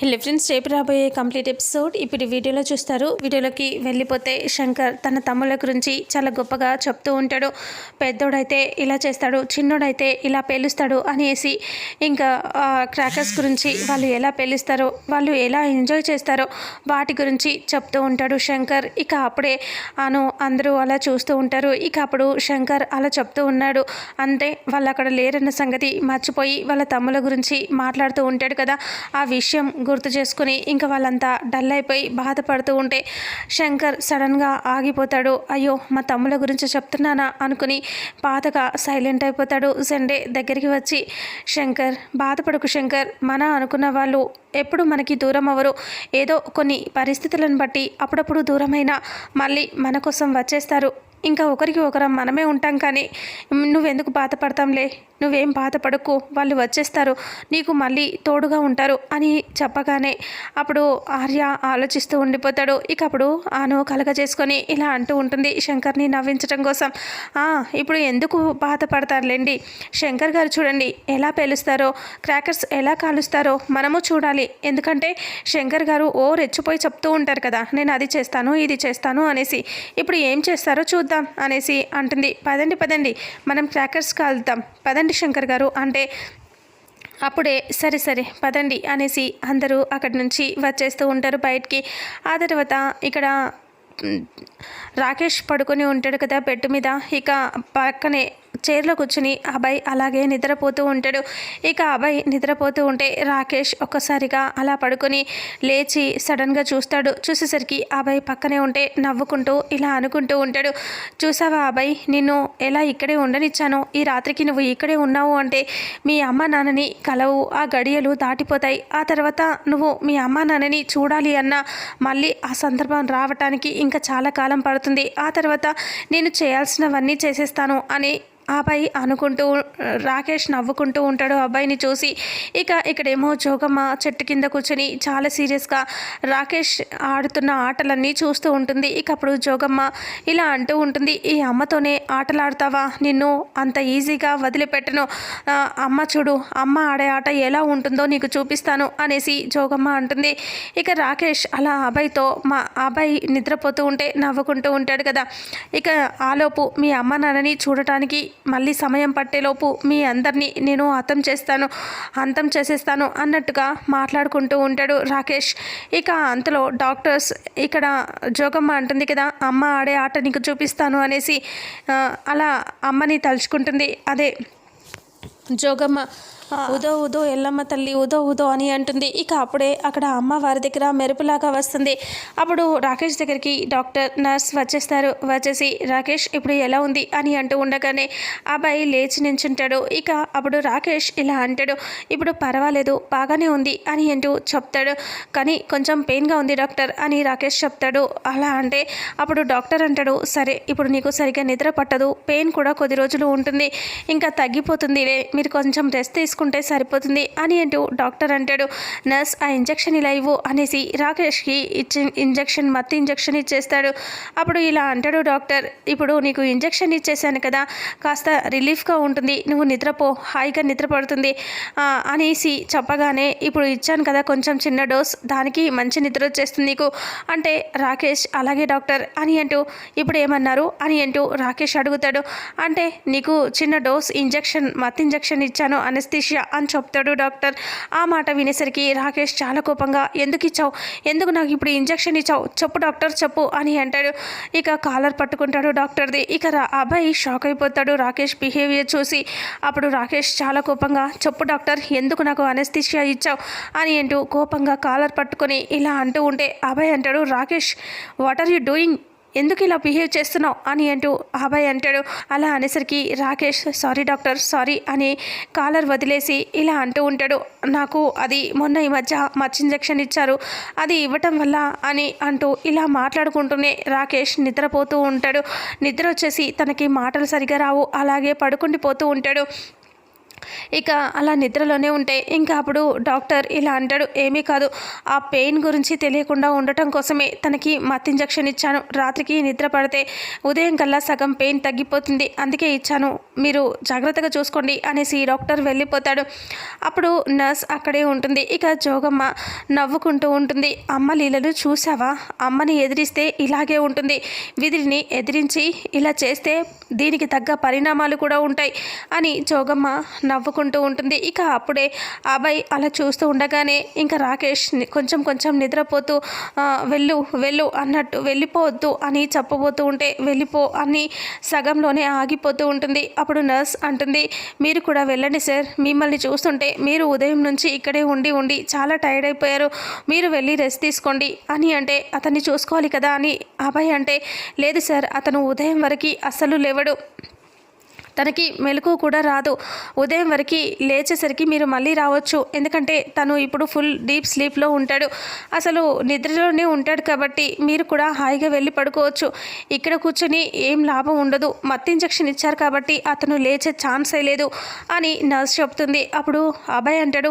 Hello friends రేపు రాబోయే complete episode ఇప్పుడు వీడియోలో చూస్తారు. వీడియోలోకి వెళ్ళిపోతే శంకర్ తన తమ్ముల గురించి చాలా గొప్పగా చెప్తూ ఉంటాడు. పెద్దోడైతే ఇలా చేస్తాడు చిన్నోడైతే ఇలా పేలుస్తాడు అనేసి ఇంకా క్రాకర్స్ గురించి వాళ్ళు ఎలా పేలుస్తారో వాళ్ళు ఎలా ఎంజాయ్ చేస్తారో వాటి గురించి చెప్తూ ఉంటాడు శంకర్. ఇక అప్పుడే అను అందరూ అలా చూస్తూ ఉంటారు. ఇక అప్పుడు శంకర్ అలా చెప్తూ ఉన్నాడు. అంతే వాళ్ళు అక్కడ లేరన్న సంగతి మర్చిపోయి వాళ్ళ తమ్ముల గురించి మాట్లాడుతూ ఉంటాడు కదా. ఆ విషయం గుర్తు చేసుకుని ఇంకా వాళ్ళంతా డల్ అయిపోయి బాధపడుతూ ఉంటే శంకర్ సడన్గా ఆగిపోతాడు. అయ్యో మా తమ్ముల గురించి చెప్తున్నానా అనుకుని బాధగా సైలెంట్ అయిపోతాడు సండే దగ్గరికి వచ్చి. శంకర్ బాధపడకు శంకర్ మన అనుకున్న వాళ్ళు ఎప్పుడు మనకి దూరం అవ్వరు. ఏదో కొన్ని పరిస్థితులను బట్టి అప్పుడప్పుడు దూరమైన మళ్ళీ మన కోసం వచ్చేస్తారు. ఇంకా ఒకరికి ఒకరం మనమే ఉంటాం కానీ నువ్వెందుకు బాధపడతాంలే? నువ్వేం బాధపడకు వాళ్ళు వచ్చేస్తారు నీకు మళ్ళీ తోడుగా ఉంటారు అని చెప్పగానే అప్పుడు ఆర్య ఆలోచిస్తూ ఉండిపోతాడు. ఇక అప్పుడు ఆను కలగజేసుకొని ఇలా అంటూ ఉంటుంది శంకర్ని నవ్వించడం కోసం. ఇప్పుడు ఎందుకు బాధపడతారులేండి? శంకర్ గారు చూడండి ఎలా పేలుస్తారో క్రాకర్స్ ఎలా కాలుస్తారో మనము చూడాలి. ఎందుకంటే శంకర్ గారు ఓ రెచ్చిపోయి చెప్తూ ఉంటారు కదా నేను అది చేస్తాను ఇది చేస్తాను అనేసి. ఇప్పుడు ఏం చేస్తారో చూద్దాం అనేసి అంటుంది. పదండి పదండి మనం క్రాకర్స్ కాలుద్దాం పదండి. శంకర్ గారు. అంటే అప్పుడే సరే సరే పదండి అనేసి అందరూ అక్కడి నుంచి వచ్చేస్తూ ఉంటారు బయటికి. ఆ తర్వాత ఇక్కడ రాకేష్ పడుకొని ఉంటాడు కదా బెడ్ మీద. ఇక పక్కనే చైర్లో కూర్చుని అభయ్ అలాగే నిద్రపోతూ ఉంటాడు. ఇక అబ్బాయి నిద్రపోతూ ఉంటే రాకేష్ ఒక్కసారిగా అలా పడుకొని లేచి సడన్గా చూస్తాడు. చూసేసరికి అభయ్ పక్కనే ఉంటే నవ్వుకుంటూ ఇలా అనుకుంటూ ఉంటాడు. చూసావా అబ్బాయి నిన్ను ఎలా ఇక్కడే ఉండనిచ్చాను? ఈ రాత్రికి నువ్వు ఇక్కడే ఉన్నావు అంటే మీ అమ్మ నాన్నని కలవు ఆ గడియలు దాటిపోతాయి. ఆ తర్వాత నువ్వు మీ అమ్మ నాన్నని చూడాలి అన్న మళ్ళీ ఆ సందర్భం రావటానికి ఇంకా చాలా కాలం పడుతుంది. ఆ తర్వాత నేను చేయాల్సినవన్నీ చేసేస్తాను అని అబ్బాయి అనుకుంటూ రాకేష్ నవ్వుకుంటూ ఉంటాడు. ఆ అబ్బాయిని చూసి ఇక ఇక్కడేమో జోగమ్మ చెట్టు కింద కూర్చొని చాలా సీరియస్గా రాకేష్ ఆడుతున్న ఆటలన్నీ చూస్తూ ఉంటుంది. ఇక అప్పుడు జోగమ్మ ఇలా అంటూ ఉంటుంది ఈ అమ్మతోనే ఆటలాడతావా? నిన్ను అంత ఈజీగా వదిలిపెట్టను. అమ్మ చూడు అమ్మ ఆడే ఆట ఎలా ఉంటుందో నీకు చూపిస్తాను అనేసి జోగమ్మ అంటుంది. ఇక రాకేష్ అలా అబ్బాయితో మా అబ్బాయి నిద్రపోతూ ఉంటే నవ్వుకుంటూ ఉంటాడు కదా. ఇక ఆలోపు మీ అమ్మ నాన్నని చూడటానికి మళ్ళీ సమయం పట్టేలోపు మీ అందరినీ నేను అంతం చేస్తాను అంతం చేసేస్తాను అన్నట్టుగా మాట్లాడుకుంటూ ఉంటాడు రాకేష్. ఇక అంతలో డాక్టర్స్ ఇక్కడ జోగమ్మ అంటుంది కదా అమ్మ ఆడే ఆట నీకు చూపిస్తాను అనేసి అలా అమ్మని తలుచుకుంటుంది. అదే జోగమ్మ ఉదో ఉదో ఎల్లమ్మ తల్లి ఉదో ఉదో అని అంటుంది. ఇక అప్పుడే అక్కడ అమ్మ వారి దగ్గర మెరుపులాగా వస్తుంది. అప్పుడు రాకేష్ దగ్గరికి డాక్టర్ నర్స్ వచ్చేస్తారు. వచ్చేసి రాకేష్ ఇప్పుడు ఎలా ఉంది? అని అంటూ ఉండగానే అబ్బాయి లేచి నించుంటాడు. ఇక అప్పుడు రాకేష్ ఇలా అంటాడు ఇప్పుడు పర్వాలేదు బాగానే ఉంది అని అంటూ చెప్తాడు. కానీ కొంచెం పెయిన్గా ఉంది డాక్టర్ అని రాకేష్ చెప్తాడు. అలా అంటే అప్పుడు డాక్టర్ అంటాడు సరే ఇప్పుడు నీకు సరిగ్గా నిద్ర పట్టదు. పెయిన్ కూడా కొద్ది రోజులు ఉంటుంది. ఇంకా తగ్గిపోతుంది. మీరు కొంచెం రెస్ట్ చేసుకుంటే సరిపోతుంది అని అంటూ డాక్టర్ అంటాడు. నర్స్ ఆ ఇంజెక్షన్ ఇలా ఇవ్వు అనేసి రాకేష్కి ఇచ్చి ఇంజెక్షన్ మత్తు ఇంజెక్షన్ ఇచ్చేస్తాడు. అప్పుడు ఇలా అంటాడు డాక్టర్. ఇప్పుడు నీకు ఇంజెక్షన్ ఇచ్చేసాను కదా కాస్త రిలీఫ్గా ఉంటుంది. నువ్వు నిద్రపో హాయిగా నిద్రపడుతుంది అనేసి చెప్పగానే ఇప్పుడు ఇచ్చాను కదా కొంచెం చిన్న డోస్ దానికి మంచి నిద్ర వచ్చేస్తుంది నీకు అంటే రాకేష్ అలాగే డాక్టర్ అని అంటూ ఇప్పుడు ఏమన్నారు? అని అంటూ రాకేష్ అడుగుతాడు. అంటే నీకు చిన్న డోస్ ఇంజెక్షన్ మత్ ఇంజెక్షన్ ఇచ్చాను అనస్థిషియా అని చెప్తాడు డాక్టర్. ఆ మాట వినేసరికి రాకేష్ చాలా కోపంగా ఎందుకు ఇచ్చావు? ఎందుకు నాకు ఇప్పుడు ఇంజెక్షన్ ఇచ్చావు? చెప్పు డాక్టర్ చెప్పు అని అంటాడు. ఇక కాలర్ పట్టుకుంటాడు డాక్టర్ది. ఇక రా అబ్బాయి షాక్ అయిపోతాడు రాకేష్ బిహేవియర్ చూసి. అప్పుడు రాకేష్ చాలా కోపంగా చెప్పు డాక్టర్ ఎందుకు నాకు అనస్థిషియా ఇచ్చావు? అని అంటూ కోపంగా కాలర్ పట్టుకొని ఇలా అంటూ ఉంటే అబ్బాయి అంటాడు Rakesh what are you doing ఎందుకు ఇలా బిహేవ్ చేస్తున్నావు అని అంటూ అభయ్ అంటాడు. అలా అనేసరికి రాకేష్ సారీ డాక్టర్ సారీ అని కాలర్ వదిలేసి ఇలా అంటూ ఉంటాడు. నాకు అది మొన్న ఈ మధ్య మచ్చ ఇంజెక్షన్ ఇచ్చారు అది ఇవ్వటం వల్ల అని అంటూ ఇలా మాట్లాడుకుంటూనే రాకేష్ నిద్రపోతూ ఉంటాడు. నిద్ర వచ్చేసి తనకి మాటలు సరిగా రావు అలాగే పడుకుండిపోతూ ఉంటాడు. ఇక అలా నిద్రలోనే ఉంటే ఇంకా అప్పుడు డాక్టర్ ఇలా అంటాడు ఏమీ కాదు. ఆ పెయిన్ గురించి తెలియకుండా ఉండటం కోసమే తనకి మత్ ఇంజక్షన్ ఇచ్చాను. రాత్రికి నిద్ర పడితే ఉదయం కల్లా సగం పెయిన్ తగ్గిపోతుంది. అందుకే ఇచ్చాను. మీరు జాగ్రత్తగా చూసుకోండి అనేసి డాక్టర్ వెళ్ళిపోతాడు. అప్పుడు నర్స్ అక్కడే ఉంటుంది. ఇక జోగమ్మ నవ్వుకుంటూ ఉంటుంది. అమ్మ లీలలు చూసావా అమ్మని ఎదిరిస్తే ఇలాగే ఉంటుంది. విధిని ఎదిరించి ఇలా చేస్తే దీనికి తగ్గ పరిణామాలు కూడా ఉంటాయి అని జోగమ్మ నవ్వుకుంటూ ఉంటుంది. ఇక అప్పుడే అబ్బాయి అలా చూస్తూ ఉండగానే ఇంకా రాకేష్ కొంచెం కొంచెం నిద్రపోతూ వెళ్ళు వెళ్ళు అన్నట్టు వెళ్ళిపోవద్దు అని చెప్పబోతూ ఉంటే వెళ్ళిపో అని సగంలోనే ఆగిపోతూ ఉంటుంది. అప్పుడు నర్స్ అంటుంది మీరు కూడా వెళ్ళండి సార్. మిమ్మల్ని చూస్తుంటే మీరు ఉదయం నుంచి ఇక్కడే ఉండి ఉండి చాలా టైర్డ్ అయిపోయారు. మీరు వెళ్ళి రెస్ట్ తీసుకోండి అని అంటే అతన్ని చూసుకోవాలి కదా అని అబ్బాయి అంటే లేదు సార్ అతను ఉదయం వరకు అస్సలు లేవడు. తనకి మెలకు కూడా రాదు. ఉదయం వరకు లేచేసరికి మీరు మళ్ళీ రావచ్చు. ఎందుకంటే తను ఇప్పుడు ఫుల్ డీప్ స్లీప్లో ఉంటాడు. అసలు నిద్రలోనే ఉంటాడు కాబట్టి మీరు కూడా హాయిగా వెళ్ళి పడుకోవచ్చు. ఇక్కడ కూర్చొని ఏం లాభం ఉండదు. మత్తు ఇంజక్షన్ ఇచ్చారు కాబట్టి అతను లేచే ఛాన్సే లేదు అని నర్స్ చెప్తుంది. అప్పుడు అభయ్ అంటాడు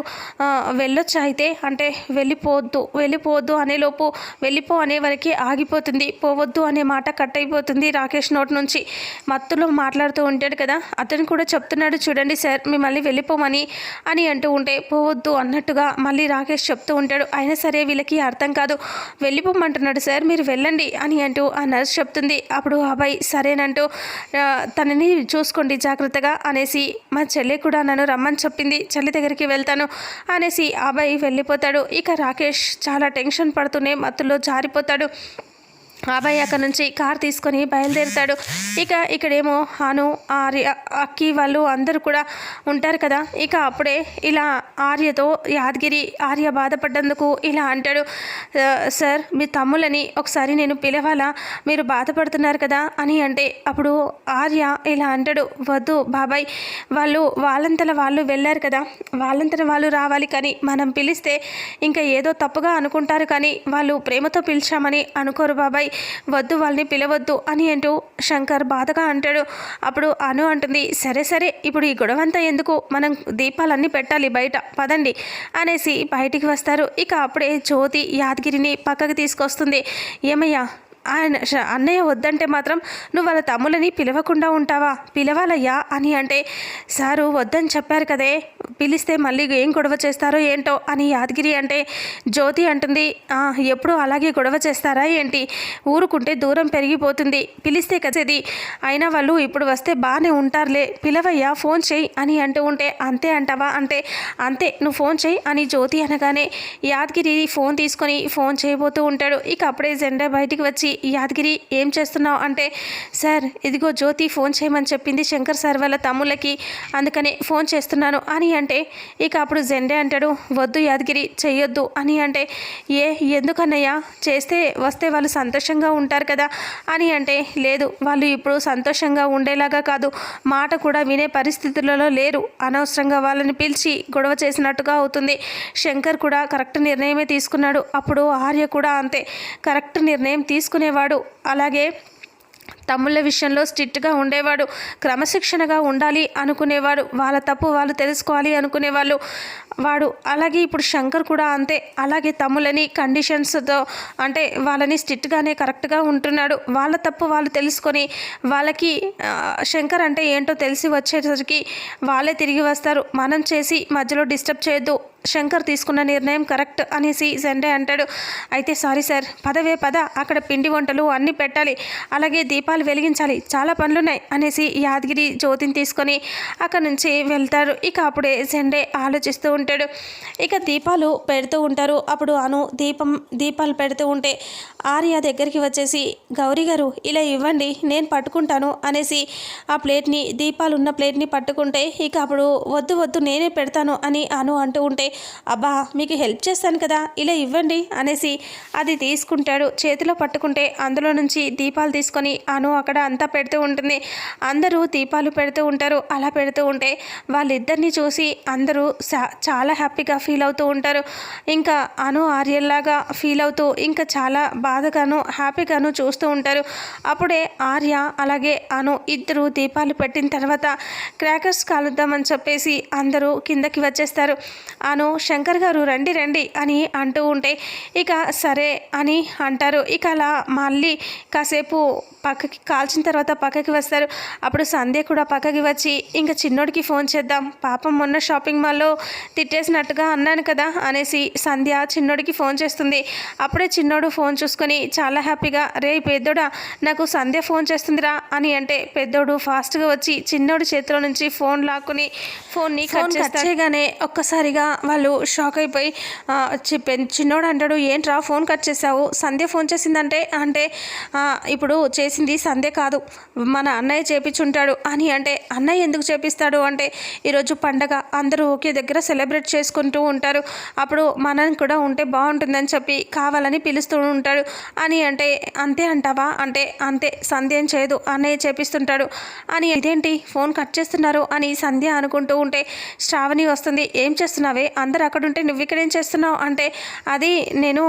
వెళ్ళొచ్చు అయితే? అంటే వెళ్ళిపోవద్దు వెళ్ళిపోవద్దు అనేలోపు వెళ్ళిపో అనే వరకు ఆగిపోతుంది. పోవద్దు అనే మాట కట్ అయిపోతుంది రాకేష్ నోట్ నుంచి. మత్తులో మాట్లాడుతూ ఉంటాడు కదా అతను కూడా చెప్తున్నాడు చూడండి సార్ మిమ్మల్ని వెళ్ళిపోమని అని అంటూ ఉంటే పోవద్దు అన్నట్టుగా మళ్ళీ రాకేష్ చెప్తూ ఉంటాడు. అయినా సరే వీళ్ళకి అర్థం కాదు. వెళ్ళిపోమంటున్నాడు సార్ మీరు వెళ్ళండి అని అంటూ ఆ నర్స్ చెప్తుంది. అప్పుడు అబ్బాయి సరేనంటూ తనని చూసుకోండి జాగ్రత్తగా అనేసి మా చెల్లి కూడా నన్ను రమ్మని చెప్పింది. చెల్లి దగ్గరికి వెళ్తాను అనేసి అబ్బాయి వెళ్ళిపోతాడు. ఇక రాకేష్ చాలా టెన్షన్ పడుతూనే మత్తులో జారిపోతాడు. అబ్బాయి అక్కడ నుంచి కార్ తీసుకొని బయలుదేరుతాడు. ఇక ఇక్కడేమో అను ఆర్య అక్కి వాళ్ళు అందరూ కూడా ఉంటారు కదా. ఇక అప్పుడే ఇలా ఆర్యతో యాదగిరి ఆర్య బాధపడ్డందుకు ఇలా అంటాడు సార్ మీ తమ్ములని ఒకసారి నేను పిలవాలా? మీరు బాధపడుతున్నారు కదా? అని అంటే అప్పుడు ఆర్య ఇలా అంటాడు వద్దు బాబాయ్ వాళ్ళు వాళ్ళంతల వాళ్ళు వెళ్ళారు కదా. వాళ్ళంతల వాళ్ళు రావాలి కానీ మనం పిలిస్తే ఇంకా ఏదో తప్పుగా అనుకుంటారు కానీ వాళ్ళు ప్రేమతో పిలిచామని అనుకోరు బాబాయ్. వద్దు వాళ్ళని పిలవద్దు అని అంటూ శంకర్ బాధగా అంటాడు. అప్పుడు అను అంటుంది సరే సరే ఇప్పుడు ఈ గొడవంతా ఎందుకు? మనం దీపాలన్నీ పెట్టాలి బయట పదండి అనేసి బయటికి వస్తారు. ఇక అప్పుడే జ్యోతి యాదగిరిని పక్కకి తీసుకొస్తుంది. ఏమయ్యా ఆయన అన్నయ్య వద్దంటే మాత్రం నువ్వు వాళ్ళ తమ్ములని పిలవకుండా ఉంటావా? పిలవాలయ్యా అని అంటే సారు వద్దని చెప్పారు కదే. పిలిస్తే మళ్ళీ ఏం గొడవ చేస్తారో ఏంటో? అని యాదగిరి అంటే జ్యోతి అంటుంది ఎప్పుడు అలాగే గొడవ చేస్తారా ఏంటి? ఊరుకుంటే దూరం పెరిగిపోతుంది. పిలిస్తే కదేది అయినా వాళ్ళు ఇప్పుడు వస్తే బాగానే ఉంటారులే. పిలవయ్యా ఫోన్ చేయి అని అంటూ ఉంటే అంతే అంటావా? అంటే అంతే నువ్వు ఫోన్ చేయి అని జ్యోతి అనగానే యాదగిరి ఫోన్ తీసుకొని ఫోన్ చేయబోతూ ఉంటాడు. ఇక అప్పుడే జెండా బయటికి వచ్చి యాదగిరి ఏం చేస్తున్నావు? అంటే సార్ ఇదిగో జ్యోతి ఫోన్ చేయమని చెప్పింది శంకర్ సార్ వాళ్ళ తమ్ముళ్ళకి అందుకని ఫోన్ చేస్తున్నాను అని అంటే ఇక అప్పుడు జెండే అంటాడు వద్దు యాదగిరి చెయ్యొద్దు అని అంటే ఏ ఎందుకన్నయ్యా? చేస్తే వస్తే వాళ్ళు సంతోషంగా ఉంటారు కదా అని అంటే లేదు వాళ్ళు ఇప్పుడు సంతోషంగా ఉండేలాగా కాదు మాట కూడా వినే పరిస్థితులలో లేరు. అనవసరంగా వాళ్ళని పిలిచి గొడవ చేసినట్టుగా అవుతుంది. శంకర్ కూడా కరెక్ట్ నిర్ణయమే తీసుకున్నాడు. అప్పుడు ఆర్య కూడా అంతే. కరెక్ట్ నిర్ణయం అనేవాడు అలాగే తమ్ముళ్ళ విషయంలో స్ట్రిక్ట్గా ఉండేవాడు క్రమశిక్షణగా ఉండాలి అనుకునేవాడు వాళ్ళ తప్పు వాళ్ళు తెలుసుకోవాలి అనుకునేవాళ్ళు వాడు. అలాగే ఇప్పుడు శంకర్ కూడా అంతే. అలాగే తమ్ములని కండిషన్స్తో అంటే వాళ్ళని స్ట్రిక్ట్గానే కరెక్ట్గా ఉంటున్నాడు. వాళ్ళ తప్పు వాళ్ళు తెలుసుకొని వాళ్ళకి శంకర్ అంటే ఏంటో తెలిసి వచ్చేసరికి వాళ్ళే తిరిగి వస్తారు. మనం చేసి మధ్యలో డిస్టర్బ్ చేయొద్దు. శంకర్ తీసుకున్న నిర్ణయం కరెక్ట్ అనేసి సండే అంటాడు. అయితే సారీ సార్ పదవే పద. అక్కడ పిండి వంటలు అన్నీ పెట్టాలి. అలాగే దీపా దీపాలు వెలిగించాలి. చాలా పనులున్నాయి అనేసి యాదగిరి జ్యోతిని తీసుకొని అక్కడ నుంచి వెళ్తారు. ఇక అప్పుడే జెండే ఆలోచిస్తూ ఉంటాడు. ఇక దీపాలు పెడుతూ ఉంటారు. అప్పుడు అను దీపం దీపాలు పెడుతూ ఉంటే ఆర్య దగ్గరికి వచ్చేసి గౌరీ గారు ఇలా ఇవ్వండి నేను పట్టుకుంటాను అనేసి ఆ ప్లేట్ని దీపాలు ఉన్న ప్లేట్ని పట్టుకుంటే ఇక అప్పుడు వద్దు వద్దు నేనే పెడతాను అని అను అంటూ ఉంటే అబ్బా మీకు హెల్ప్ చేస్తాను కదా ఇలా ఇవ్వండి అనేసి అది తీసుకుంటాడు. చేతిలో పట్టుకుంటే అందులో నుంచి దీపాలు తీసుకొని అను అను అక్కడ అంతా పెడుతూ ఉంటుంది. అందరూ దీపాలు పెడుతూ ఉంటారు. అలా పెడుతూ ఉంటే వాళ్ళిద్దరిని చూసి అందరూ చాలా హ్యాపీగా ఫీల్ అవుతూ ఉంటారు. ఇంకా అను ఆర్యల్లాగా ఫీల్ అవుతూ ఇంకా చాలా బాధగాను హ్యాపీగాను చూస్తూ ఉంటారు. అప్పుడే ఆర్య అలాగే అను ఇద్దరు దీపాలు పెట్టిన తర్వాత క్రాకర్స్ కాలుద్దామని చెప్పేసి అందరూ కిందకి వచ్చేస్తారు. అను శంకర్ గారు రండి రండి అని అంటూ ఉంటే ఇక సరే అని అంటారు. ఇక అలా మళ్ళీ కాసేపు పక్కకి కాల్చిన తర్వాత పక్కకి వస్తారు. అప్పుడు సంధ్య కూడా పక్కకి వచ్చి ఇంకా చిన్నోడికి ఫోన్ చేద్దాం. పాపం మొన్న షాపింగ్ మాల్లో తిట్టేసినట్టుగా అన్నాను కదా అనేసి సంధ్య చిన్నోడికి ఫోన్ చేస్తుంది. అప్పుడే చిన్నోడు ఫోన్ చూసుకొని చాలా హ్యాపీగా రే పెద్దోడా నాకు సంధ్య ఫోన్ చేస్తుందిరా అని అంటే పెద్దోడు ఫాస్ట్గా వచ్చి చిన్నోడి చేతిలో నుంచి ఫోన్ లాక్కుని ఫోన్ని ఫోన్ కట్ చేయగానే ఒక్కసారిగా వాళ్ళు షాక్ అయిపోయి చిన్నోడు అంటాడు ఏంట్రా ఫోన్ కట్ చేసావు? సంధ్య ఫోన్ చేసిందంటే అంటే ఇప్పుడు చేసింది సందే కాదు. మన అన్నయ్య చేపించుంటాడు. అని అంటే అన్నయ్య ఎందుకు చేపిస్తాడు? అంటే ఈరోజు పండగ. అందరూ ఒకే దగ్గర సెలబ్రేట్ చేసుకుంటూ ఉంటారు. అప్పుడు మనం కూడా ఉంటే బాగుంటుందని చెప్పి కావాలని పిలుస్తూ ఉంటాడు. అని అంటే అంతే అంటావా? అంటే అంతే సంధ్య ఏం చేయదు. అన్నయ్య చేపిస్తుంటాడు. అని ఇదేంటి? ఫోన్ కట్ చేస్తున్నారు? అని సంధ్య అనుకుంటూ ఉంటే శ్రావణి వస్తుంది. ఏం చేస్తున్నావే? అందరు అక్కడ ఉంటే నువ్వు ఇక్కడ ఏం చేస్తున్నావు? అంటే అది నేను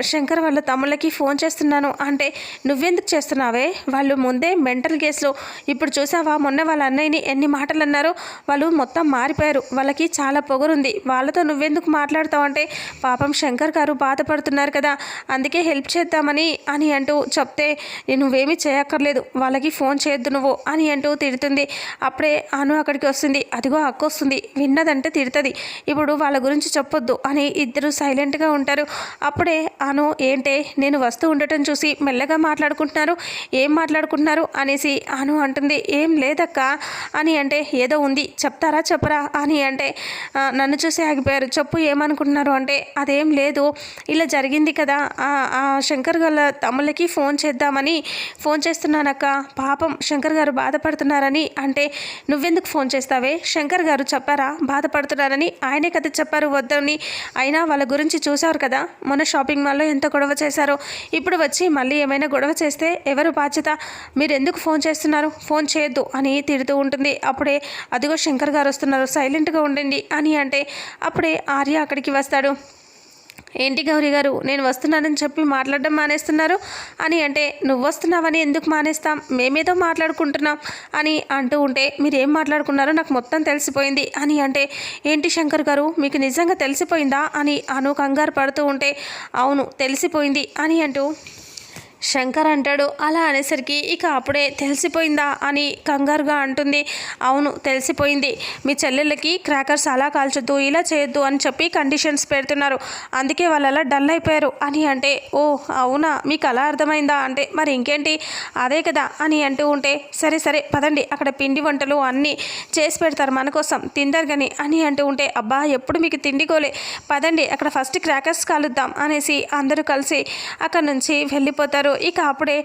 శంకర్ వాళ్ళ తమ్ముళ్ళకి ఫోన్ చేస్తున్నాను. అంటే నువ్వెందుకు చేస్తున్నావే? వాళ్ళు ముందే మెంటల్ కేసులో ఇప్పుడు చూసావా మొన్న వాళ్ళ అన్నయ్యని ఎన్ని మాటలు అన్నారో వాళ్ళు మొత్తం మారిపోయారు. వాళ్ళకి చాలా పొగరుంది. వాళ్ళతో నువ్వెందుకు మాట్లాడతావు అంటే పాపం శంకర్ గారు బాధపడుతున్నారు కదా అందుకే హెల్ప్ చేద్దామని అని అంటూ చెప్తే నువ్వేమీ చేయక్కర్లేదు. వాళ్ళకి ఫోన్ చేయొద్దు నువ్వు అని అంటూ తిడుతుంది. అప్పుడే అను అక్కడికి వస్తుంది. అదిగో అక్క వస్తుంది. విన్నదంటే తిడుతుంది. ఇప్పుడు వాళ్ళ గురించి చెప్పొద్దు అని ఇద్దరు సైలెంట్గా ఉంటారు. అప్పుడే అను ఏంటే నేను వస్తూ ఉండటం చూసి మెల్లగా మాట్లాడుకుంటున్నారు. ఏం మాట్లాడుకుంటున్నారు అనేసి అను అంటుంది ఏం లేదక్క. అని అంటే ఏదో ఉంది. చెప్తారా చెప్పరా? అని అంటే నన్ను చూసి ఆగిపోయారు. చెప్పు ఏమనుకుంటున్నారు? అంటే అదేం లేదు. ఇలా జరిగింది కదా. శంకర్ గల తమ్ముళ్ళకి ఫోన్ చేద్దామని ఫోన్ చేస్తున్నానక్క. పాపం శంకర్ గారు బాధపడుతున్నారని అంటే నువ్వెందుకు ఫోన్ చేస్తావే? శంకర్ గారు చెప్పారా? బాధపడుతున్నారని ఆయనే కదా చెప్పారు వద్దని. అయినా వాళ్ళ గురించి చూశారు కదా. మొన్న షాపింగ్ మాల్లో ఎంత గొడవ చేశారో. ఇప్పుడు వచ్చి మళ్ళీ ఏమైనా గొడవ చేస్తే ఎవరు బాధ్యత మీరు ఎందుకు ఫోన్ చేస్తున్నారు? ఫోన్ చేయొద్దు అని తిడుతూ ఉంటుంది. అప్పుడే అదిగో శంకర్ గారు వస్తున్నారు. సైలెంట్గా ఉండండి అని అంటే అప్పుడే ఆర్య అక్కడికి వస్తాడు. ఏంటి గౌరీ గారు నేను వస్తున్నానని చెప్పి మాట్లాడడం మానేస్తున్నారు? అని అంటే నువ్వు వస్తున్నావని ఎందుకు మానేస్తాం? మేమేదో మాట్లాడుకుంటున్నాం అని అంటూ ఉంటే మీరు ఏం మాట్లాడుకున్నారో నాకు మొత్తం తెలిసిపోయింది అని అంటే ఏంటి శంకర్ గారు మీకు నిజంగా తెలిసిపోయిందా? అని అను కంగారు పడుతూ ఉంటే అవును తెలిసిపోయింది అని అంటూ శంకర్ అంటాడు అలా అనేసరికి ఇక అప్పుడే తెలిసిపోయిందా? అని కంగారుగా అంటుంది. అవును తెలిసిపోయింది. మీ చెల్లెళ్ళకి క్రాకర్స్ అలా కాల్చొద్దు ఇలా చేయొద్దు అని చెప్పి కండిషన్స్ పెడుతున్నారు. అందుకే వాళ్ళు అలా డల్ అయిపోయారు. అని అంటే ఓ అవునా? మీకు అలా అర్థమైందా? అంటే మరి ఇంకేంటి? అదే కదా అని అంటూ ఉంటే సరే సరే పదండి. అక్కడ పిండి వంటలు అన్నీ చేసి పెడతారు మన కోసం. తిందరు కానీ అని అంటూ ఉంటే అబ్బా ఎప్పుడు మీకు తిండికోలే పదండి అక్కడ ఫస్ట్ క్రాకర్స్ కాలుద్దాం అనేసి అందరూ కలిసి అక్కడ నుంచి వెళ్ళిపోతారు. ఇక అప్పుడే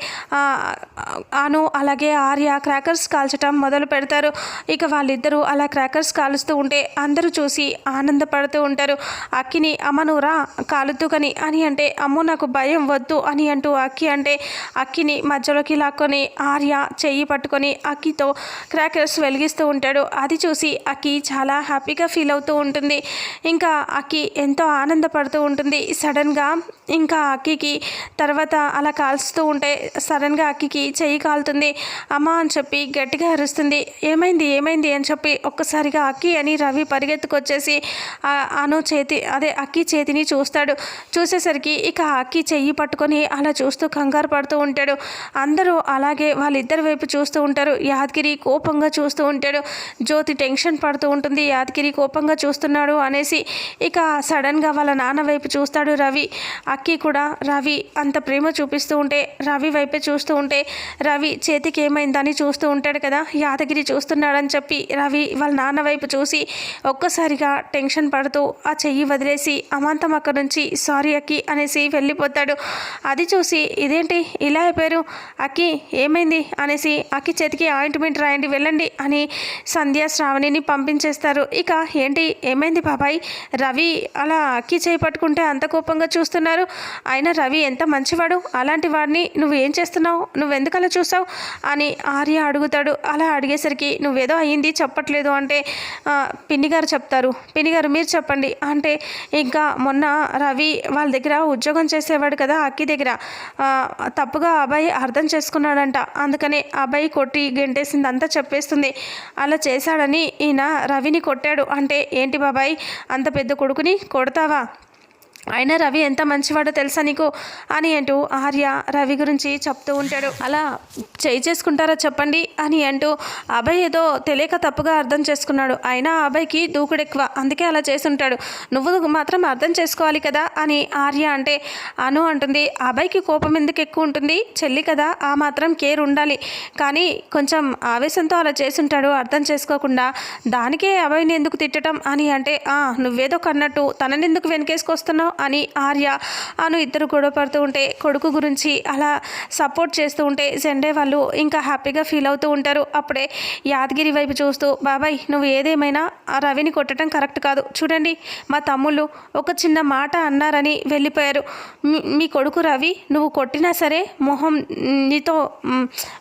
అను అలాగే ఆర్య క్రాకర్స్ కాల్చటం మొదలు పెడతారు. ఇక వాళ్ళిద్దరూ అలా క్రాకర్స్ కాలుస్తూ ఉంటే అందరూ చూసి ఆనందపడుతూ ఉంటారు. అక్కిని అమ్మనురా రా కాలుతూ కని. అని అంటే అమ్మో నాకు భయం వద్దు అని అంటూ అక్కి అంటే అక్కిని మధ్యలోకి లాక్కొని ఆర్య చెయ్యి పట్టుకొని అక్కితో క్రాకర్స్ వెలిగిస్తూ ఉంటాడు. అది చూసి అక్కి చాలా హ్యాపీగా ఫీల్ అవుతూ ఉంటుంది. ఇంకా అక్కి ఎంతో ఆనందపడుతూ ఉంటుంది. సడన్గా ఇంకా అక్కికి తర్వాత అలా కాల్ కాల్స్తూ ఉంటే సడన్గా అక్కికి చెయ్యి కాలుతుంది. అమ్మ అని చెప్పి గట్టిగా అరుస్తుంది. ఏమైంది? ఏమైంది? అని చెప్పి ఒక్కసారిగా అక్కి అని రవి పరిగెత్తుకొచ్చేసి అను చేతి అదే అక్కి చేతిని చూస్తాడు. చూసేసరికి ఇక అక్కి చెయ్యి పట్టుకొని అలా చూస్తూ కంగారు పడుతూ ఉంటాడు. అందరూ అలాగే వాళ్ళిద్దరి వైపు చూస్తూ ఉంటారు. యాదగిరి కోపంగా చూస్తూ ఉంటాడు. జ్యోతి టెన్షన్ పడుతూ ఉంటుంది. యాదగిరి కోపంగా చూస్తున్నాడు అనేసి ఇక సడన్గా వాళ్ళ నాన్న వైపు చూస్తాడు రవి. అక్కి కూడా రవి అంత ప్రేమ చూపిస్తూ ఉంటే రవి వైపే చూస్తూ ఉంటే రవి చేతికి ఏమైందని చూస్తూ ఉంటాడు కదా యాదగిరి చూస్తున్నాడని చెప్పి రవి వాళ్ళ నాన్న వైపు చూసి ఒక్కసారిగా టెన్షన్ పడుతూ ఆ చెయ్యి వదిలేసి అమాంతం అక్కడి నుంచి సారీ అక్కి అనేసి వెళ్ళిపోతాడు. అది చూసి ఇదేంటి? ఇలా అయిపోయారు? అక్కి ఏమైంది? అనేసి అక్కి చేతికి ఆయింట్మెంట్ రాయండి వెళ్ళండి అని సంధ్యా శ్రావణిని పంపించేస్తారు. ఇక ఏంటి? ఏమైంది బాబాయ్? రవి అలా అక్కి చేయి పట్టుకుంటే అంత కోపంగా చూస్తున్నారు. అయినా రవి ఎంత మంచివాడు? అలాంటి వాడిని నువ్వు ఏం చేస్తున్నావు? నువ్వు ఎందుకలా చూసావు? అని ఆర్య అడుగుతాడు. అలా అడిగేసరికి నువ్వేదో అయ్యింది చెప్పట్లేదు. అంటే పిన్ని గారు చెప్తారు. పిన్ని గారు మీరు చెప్పండి. అంటే ఇంకా మొన్న రవి వాళ్ళ దగ్గర ఉద్యోగం చేసేవాడు కదా అక్కి దగ్గర. తప్పుగా అబ్బాయి అర్థం చేసుకున్నాడంట. అందుకనే ఆ అబ్బాయి కొట్టి గెంటేసింది అంతా చెప్పేస్తుంది. అలా చేశాడని ఈయన రవిని కొట్టాడు. అంటే ఏంటి బాబాయ్ అంత పెద్ద కొడుకుని కొడతావా? అయినా రవి ఎంత మంచివాడో తెలుసా నీకు? అని అంటూ ఆర్య రవి గురించి చెప్తూ ఉంటాడు. అలా చేయి చేసుకుంటారా చెప్పండి? అని అంటూ అబ్బాయి ఏదో తెలియక తప్పుగా అర్థం చేసుకున్నాడు. అయినా ఆ అబ్బాయికి దూకుడు ఎక్కువ. అందుకే అలా చేసుంటాడు నువ్వు మాత్రం అర్థం చేసుకోవాలి కదా? అని ఆర్య అంటే అను అంటుంది ఆ కోపం ఎందుకు ఎక్కువ ఉంటుంది? చెల్లి కదా ఆ మాత్రం కేర్ ఉండాలి. కానీ కొంచెం ఆవేశంతో అలా చేసుంటాడు అర్థం చేసుకోకుండా దానికే అభయ్ని ఎందుకు తిట్టడం? అని అంటే "ఆ, నువ్వేదో కన్నట్టు. తనని ఎందుకు వెనకేసుకొస్తున్నావు? అని ఆర్య అను ఇద్దరు గొడవ పడుతూ ఉంటే కొడుకు గురించి అలా సపోర్ట్ చేస్తూ ఉంటే జెండే వాళ్ళు ఇంకా హ్యాపీగా ఫీల్ అవుతూ ఉంటారు. అప్పుడే యాదగిరి వైపు చూస్తూ బాబాయ్ నువ్వు ఏదేమైనా ఆ రవిని కొట్టడం కరెక్ట్ కాదు. చూడండి మా తమ్ముళ్ళు ఒక చిన్న మాట అన్నారని వెళ్ళిపోయారు. మీ- కొడుకు రవి నువ్వు కొట్టినా సరే మొహం నీతో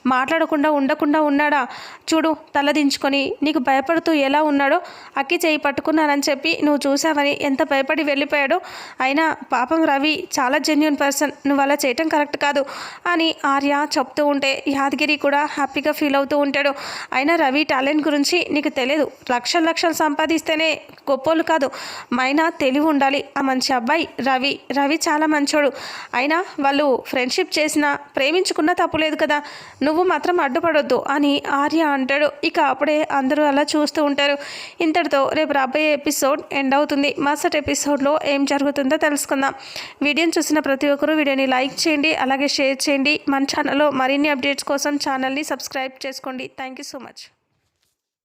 మాట్లాడకుండా ఉండకుండా ఉన్నాడా? చూడు తలదించుకొని నీకు భయపడుతూ ఎలా ఉన్నాడో అక్కి చేయి పట్టుకున్నానని చెప్పి నువ్వు చూసావని ఎంత భయపడి వెళ్ళిపోయాడో అయినా పాపం రవి చాలా జెన్యున్ పర్సన్ నువ్వు అలా చేయటం కరెక్ట్ కాదు అని ఆర్య చెప్తూ ఉంటే యాదగిరి కూడా హ్యాపీగా ఫీల్ అవుతూ ఉంటాడు. అయినా రవి టాలెంట్ గురించి నీకు తెలియదు లక్షల లక్షలు సంపాదిస్తేనే గొప్పోళ్ళు కాదు మైనా తెలివి ఉండాలి. ఆ మంచి అబ్బాయి రవి రవి చాలా మంచోడు. అయినా వాళ్ళు ఫ్రెండ్షిప్ చేసినా ప్రేమించుకున్నా తప్పులేదు కదా. నువ్వు మాత్రం అడ్డుపడొద్దు అని ఆర్య అంటాడు. ఇక అప్పుడే అందరూ అలా చూస్తూ ఉంటారు. ఇంతటితో రేపు రాబోయే ఎపిసోడ్ ఎండ్ అవుతుంది. మరుసటి ఎపిసోడ్లో ఏం జరుగుతుందో తెలుసుకుందాం. వీడియోని చూసిన ప్రతి ఒక్కరూ వీడియోని లైక్ చేయండి అలాగే షేర్ చేయండి. మన ఛానల్లో మరిన్ని అప్డేట్స్ కోసం ఛానల్ని సబ్స్క్రైబ్ చేసుకోండి. Thank you so much.